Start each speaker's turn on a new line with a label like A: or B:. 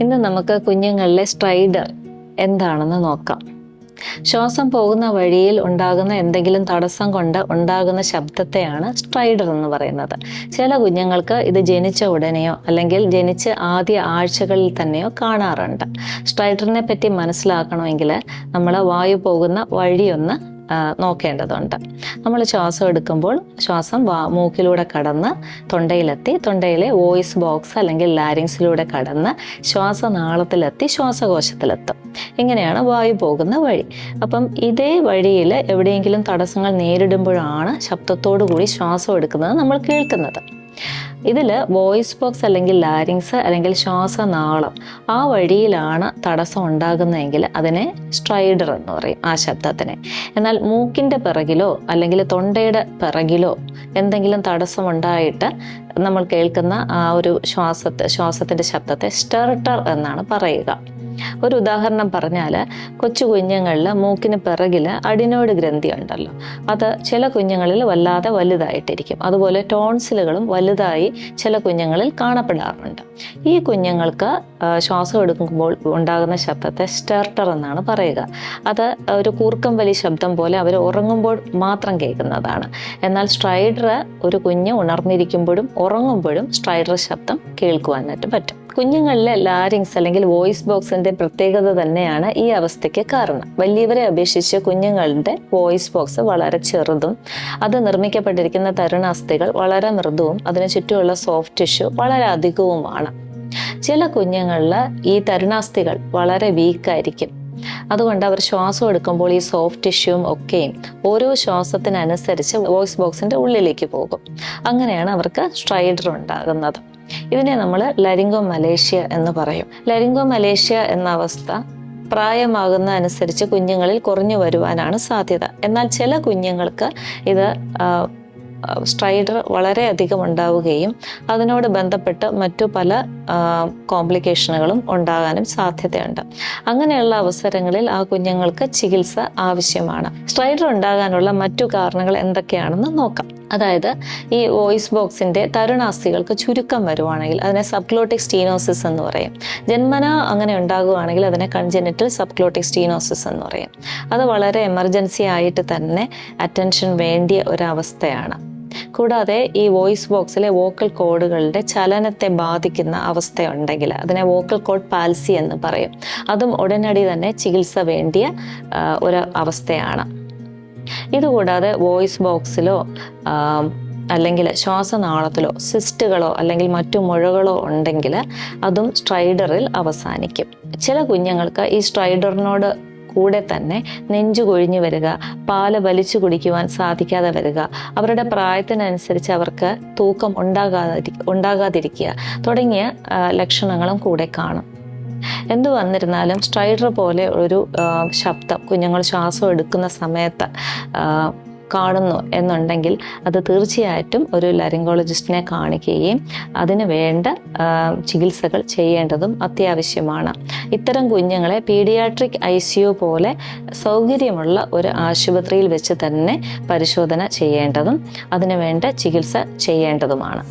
A: ഇന്ന് നമുക്ക് കുഞ്ഞുങ്ങളിലെ സ്ട്രൈഡ് എന്താണെന്ന് നോക്കാം. ശ്വാസം പോകുന്ന വഴിയിൽ ഉണ്ടാകുന്ന എന്തെങ്കിലും തടസ്സം കൊണ്ട് ഉണ്ടാകുന്ന ശബ്ദത്തെയാണ് സ്ട്രൈഡർ എന്ന് പറയുന്നത്. ചില കുഞ്ഞുങ്ങൾക്ക് ഇത് ജനിച്ച ഉടനെയോ അല്ലെങ്കിൽ ജനിച്ച് ആദ്യ ആഴ്ചകളിൽ തന്നെയോ കാണാറുണ്ട്. സ്ട്രൈഡറിനെ പറ്റി മനസ്സിലാക്കണമെങ്കിൽ നമ്മൾ വായു പോകുന്ന വഴിയൊന്ന് നോക്കേണ്ടതുണ്ട്. നമ്മൾ ശ്വാസം എടുക്കുമ്പോൾ ശ്വാസം മൂക്കിലൂടെ കടന്ന് തൊണ്ടയിലെത്തി തൊണ്ടയിലെ വോയിസ് ബോക്സ് അല്ലെങ്കിൽ ലാരിങ്സിലൂടെ കടന്ന് ശ്വാസനാളത്തിലെത്തി ശ്വാസകോശത്തിലെത്തും. ഇങ്ങനെയാണ് വായു പോകുന്ന വഴി. അപ്പം ഇതേ വഴിയിൽ എവിടെയെങ്കിലും തടസ്സങ്ങൾ നേരിടുമ്പോഴാണ് ശബ്ദത്തോടു കൂടി ശ്വാസം എടുക്കുന്നത് നമ്മൾ കേൾക്കുന്നത്. ഇതിൽ വോയിസ് ബോക്സ് അല്ലെങ്കിൽ ലാരിങ്സ് അല്ലെങ്കിൽ ശ്വാസനാളം ആ വഴിയിലാണ് തടസ്സം ഉണ്ടാകുന്നതെങ്കിൽ അതിനെ സ്ട്രൈഡർ എന്ന് പറയും ആ ശബ്ദത്തിനെ. എന്നാൽ മൂക്കിന്റെ പിറകിലോ അല്ലെങ്കിൽ തൊണ്ടയുടെ പിറകിലോ എന്തെങ്കിലും തടസ്സം ഉണ്ടായിട്ട് നമ്മൾ കേൾക്കുന്ന ആ ഒരു ശ്വാസത്തെ ശ്വാസത്തിന്റെ ശബ്ദത്തെ സ്റ്റെർട്ടർ എന്നാണ് പറയുക. ഒരു ഉദാഹരണം പറഞ്ഞാൽ കൊച്ചു കുഞ്ഞുങ്ങളിൽ മൂക്കിന് പിറകിൽ അഡിനോയിഡ് ഗ്രന്ഥി ഉണ്ടല്ലോ. അത് ചില കുഞ്ഞുങ്ങളിൽ വല്ലാതെ വലുതായിട്ടിരിക്കും. അതുപോലെ ടോൺസിലുകളും വലുതായി ചില കുഞ്ഞുങ്ങളിൽ കാണപ്പെടാറുണ്ട്. ഈ കുഞ്ഞുങ്ങൾക്ക് ശ്വാസം എടുക്കുമ്പോൾ ഉണ്ടാകുന്ന ശബ്ദത്തെ സ്റ്റർട്ടർ എന്നാണ് പറയുക. അത് ഒരു കൂർക്കം വലി ശബ്ദം പോലെ അവർ ഉറങ്ങുമ്പോൾ മാത്രം കേൾക്കുന്നതാണ്. എന്നാൽ സ്ട്രൈഡർ ഒരു കുഞ്ഞ് ഉണർന്നിരിക്കുമ്പോഴും ഉറങ്ങുമ്പോഴും സ്ട്രൈഡർ ശബ്ദം കേൾക്കുവാനായിട്ട് പറ്റും. കുഞ്ഞുങ്ങളിലെ ലാരിങ്സ് അല്ലെങ്കിൽ വോയിസ് ബോക്സിന്റെ പ്രത്യേകത തന്നെയാണ് ഈ അവസ്ഥയ്ക്ക് കാരണം. വലിയവരെ അപേക്ഷിച്ച് കുഞ്ഞുങ്ങളുടെ വോയിസ് ബോക്സ് വളരെ ചെറുതും അത് നിർമ്മിക്കപ്പെട്ടിരിക്കുന്ന തരുണാസ്ഥികൾ വളരെ മൃദുവും അതിനു ചുറ്റുമുള്ള സോഫ്റ്റ് ടിഷ്യൂ വളരെ അധികവുമാണ്. ചില കുഞ്ഞുങ്ങളിൽ ഈ തരുണാസ്ഥികൾ വളരെ വീക്കായിരിക്കും അതുകൊണ്ട് അവർ ശ്വാസം എടുക്കുമ്പോൾ ഈ സോഫ്റ്റ് ടിഷ്യൂവും ഒക്കെയും ഓരോ ശ്വാസത്തിനനുസരിച്ച് വോയിസ് ബോക്സിന്റെ ഉള്ളിലേക്ക് പോകും. അങ്ങനെയാണ് അവർക്ക് സ്ട്രൈഡർ ഉണ്ടാകുന്നത്. ഇതിനെ നമ്മൾ ലരിങ്കോ മലേഷ്യ എന്ന് പറയും. ലരിങ്കോ മലേഷ്യ എന്ന അവസ്ഥ പ്രായമാകുന്ന അനുസരിച്ച് കുഞ്ഞുങ്ങളിൽ കുറഞ്ഞു വരുവാനാണ് സാധ്യത. എന്നാൽ ചില കുഞ്ഞുങ്ങൾക്ക് ഇത് സ്ട്രൈഡർ വളരെ അധികം ഉണ്ടാവുകയും അതിനോട് ബന്ധപ്പെട്ട് മറ്റു പല കോംപ്ലിക്കേഷനുകളും ഉണ്ടാകാനും സാധ്യതയുണ്ട്. അങ്ങനെയുള്ള അവസരങ്ങളിൽ ആ കുഞ്ഞുങ്ങൾക്ക് ചികിത്സ ആവശ്യമാണ്. സ്ട്രൈഡർ ഉണ്ടാകാനുള്ള മറ്റു കാരണങ്ങൾ എന്തൊക്കെയാണെന്ന് നോക്കാം. അതായത് ഈ വോയിസ് ബോക്സിന്റെ തരുണാസ്ഥികൾക്ക് ചുരുക്കം വരുവാണെങ്കിൽ അതിനെ സബ്ക്ലോട്ടിക് സ്റ്റീനോസിസ് എന്ന് പറയും. ജന്മന അങ്ങനെ ഉണ്ടാകുവാണെങ്കിൽ അതിനെ കൺജനിറ്റൽ സബ്ക്ലോട്ടിക് സ്റ്റീനോസിസ് എന്ന് പറയും. അത് വളരെ എമർജൻസി ആയിട്ട് തന്നെ അറ്റൻഷൻ വേണ്ടിയ ഒരവസ്ഥയാണ്. കൂടാതെ ഈ വോയിസ് ബോക്സിലെ വോക്കൽ കോഡുകളുടെ ചലനത്തെ ബാധിക്കുന്ന അവസ്ഥയുണ്ടെങ്കിൽ അതിനെ വോക്കൽ കോഡ് പാൽസി എന്ന് പറയും. അതും ഉടനടി തന്നെ ചികിത്സ വേണ്ടിയ ഒരു അവസ്ഥയാണ്. ഇതുകൂടാതെ വോയിസ് ബോക്സിലോ അല്ലെങ്കിൽ ശ്വാസനാളത്തിലോ സിസ്റ്റുകളോ അല്ലെങ്കിൽ മറ്റു മുഴകളോ ഉണ്ടെങ്കിൽ അതും സ്ട്രൈഡറിൽ അവസാനിക്കും. ചില കുഞ്ഞുങ്ങൾക്ക് ഈ സ്ട്രൈഡറിനോട് കൂടെ തന്നെ നെഞ്ചു കൊഴിഞ്ഞു വരിക പാൽ വലിച്ചു കുടിക്കുവാൻ സാധിക്കാതെ വരിക അവരുടെ പ്രായത്തിനനുസരിച്ച് അവർക്ക് തൂക്കം ഉണ്ടാകാതിരി ഉണ്ടാകാതിരിക്കുക തുടങ്ങിയ ലക്ഷണങ്ങളും കൂടെ കാണും. എന്തു വന്നിരുന്നാലും സ്ട്രൈഡർ പോലെ ഒരു ശബ്ദം കുഞ്ഞുങ്ങൾ ശ്വാസം എടുക്കുന്ന സമയത്ത് കാണുന്നു എന്നുണ്ടെങ്കിൽ അത് തീർച്ചയായിട്ടും ഒരു ലരിങ്കോളജിസ്റ്റിനെ കാണിക്കുകയും അതിന് വേണ്ട ചികിത്സകൾ ചെയ്യേണ്ടതും അത്യാവശ്യമാണ്. ഇത്തരം കുഞ്ഞുങ്ങളെ പീഡിയാട്രിക് ഐ പോലെ സൗകര്യമുള്ള ഒരു ആശുപത്രിയിൽ വെച്ച് തന്നെ പരിശോധന ചെയ്യേണ്ടതും അതിനു വേണ്ട ചികിത്സ ചെയ്യേണ്ടതുമാണ്.